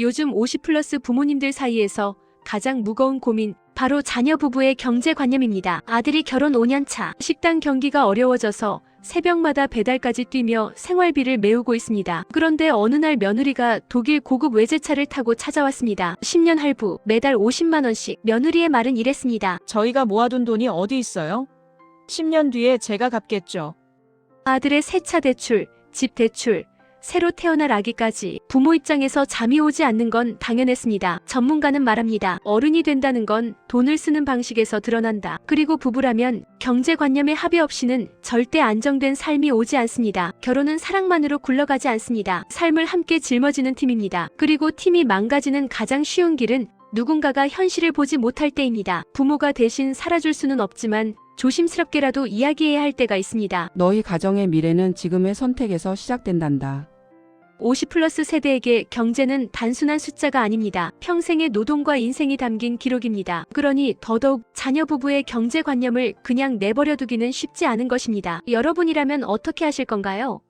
요즘 50 플러스 부모님들 사이에서 가장 무거운 고민, 바로 자녀 부부의 경제관념입니다. 아들이 결혼 5년 차, 식당 경기가 어려워져서 새벽마다 배달까지 뛰며 생활비를 메우고 있습니다. 그런데 어느 날 며느리가 독일 고급 외제차를 타고 찾아왔습니다. 10년 할부, 매달 50만원씩. 며느리의 말은 이랬습니다. 저희가 모아둔 돈이 어디 있어요? 10년 뒤에 제가 갚겠죠. 아들의 새 차 대출, 집 대출, 새로 태어날 아기까지 부모 입장에서 잠이 오지 않는 건 당연했습니다. 전문가는 말합니다. 어른이 된다는 건 돈을 쓰는 방식에서 드러난다. 그리고 부부라면 경제관념의 합의 없이는 절대 안정된 삶이 오지 않습니다. 결혼은 사랑만으로 굴러가지 않습니다. 삶을 함께 짊어지는 팀입니다. 그리고 팀이 망가지는 가장 쉬운 길은 누군가가 현실을 보지 못할 때입니다. 부모가 대신 살아줄 수는 없지만 조심스럽게라도 이야기해야 할 때가 있습니다. 너희 가정의 미래는 지금의 선택에서 시작된단다. 50 플러스 세대에게 경제는 단순한 숫자가 아닙니다. 평생의 노동과 인생이 담긴 기록입니다. 그러니 더더욱 자녀 부부의 경제관념을 그냥 내버려 두기는 쉽지 않은 것입니다. 여러분이라면 어떻게 하실 건가요?